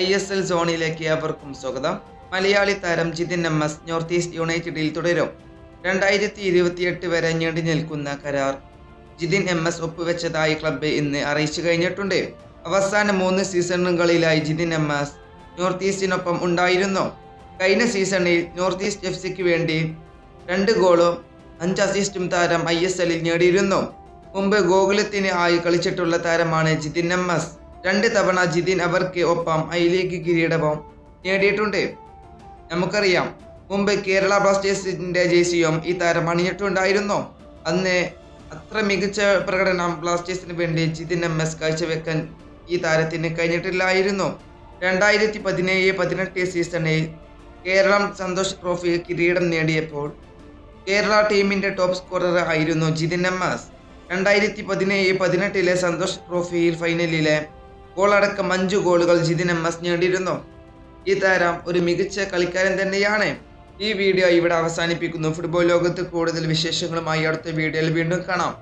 I S L സോണിലേക്ക് അവർക്കും സ്വാഗതം. മലയാളി താരം Jithin M S North East യുണൈറ്റഡിൽ തുടരും. രണ്ടായിരത്തി ഇരുപത്തിയെട്ട് വരെ നീണ്ടു നിൽക്കുന്ന കരാർ. ജിതിൻ എം എസ് ഒപ്പുവെച്ചതായി ക്ലബ്ബ് ഇന്ന് അറിയിച്ചു കഴിഞ്ഞിട്ടുണ്ട്. അവസാന മൂന്ന് സീസണുകളിലായി ജിതിൻ എം എസ് നോർത്ത് ഈസ്റ്റിനൊപ്പം ഉണ്ടായിരുന്നു. കഴിഞ്ഞ സീസണിൽ നോർത്ത് ഈസ്റ്റ് എഫ് സിക്ക് വേണ്ടി രണ്ട് ഗോളും അഞ്ച് അസിസ്റ്റും താരം ഐ എസ് എല്ലിൽ നേടിയിരുന്നു. മുമ്പ് ഗോകുലത്തിന് ആയി കളിച്ചിട്ടുള്ള താരമാണ് ജിതിൻ എം എസ്. രണ്ട് തവണ ജിതിൻ അവർക്ക് ഒപ്പം ഐ ലീഗ് കിരീടവും നേടിയിട്ടുണ്ട്. നമുക്കറിയാം മുമ്പ് കേരള ബ്ലാസ്റ്റേഴ്സിന്റെ ജേഴ്സിയും ഈ താരം അണിഞ്ഞിട്ടുണ്ടായിരുന്നു. അന്ന് അത്ര മികച്ച പ്രകടനം ബ്ലാസ്റ്റേഴ്സിന് വേണ്ടി ജിതിൻ എം എസ് കാഴ്ചവെക്കാൻ ഈ താരത്തിന് കഴിഞ്ഞിട്ടില്ലായിരുന്നു. രണ്ടായിരത്തി പതിനേഴ് പതിനെട്ട് സീസണിൽ കേരളം സന്തോഷ് ട്രോഫി കിരീടം നേടിയപ്പോൾ കേരള ടീമിന്റെ ടോപ്പ് സ്കോറർ ആയിരുന്നു ജിതിൻ എം എസ്. രണ്ടായിരത്തി പതിനേഴ് പതിനെട്ടിലെ സന്തോഷ് ട്രോഫിയിൽ ഫൈനലിലെ ഗോളടക്കം അഞ്ചു ഗോളുകൾ ജിതിൻ എം എസ് നേടിയിരുന്നു. ഈ താരം ഒരു മികച്ച കളിക്കാരൻ തന്നെയാണ്. ഈ വീഡിയോ ഇവിടെ അവസാനിപ്പിക്കുന്നു. ഫുട്ബോൾ ലോകത്ത് കൂടുതൽ വിശേഷങ്ങളുമായി അടുത്ത വീഡിയോയിൽ വീണ്ടും കാണാം.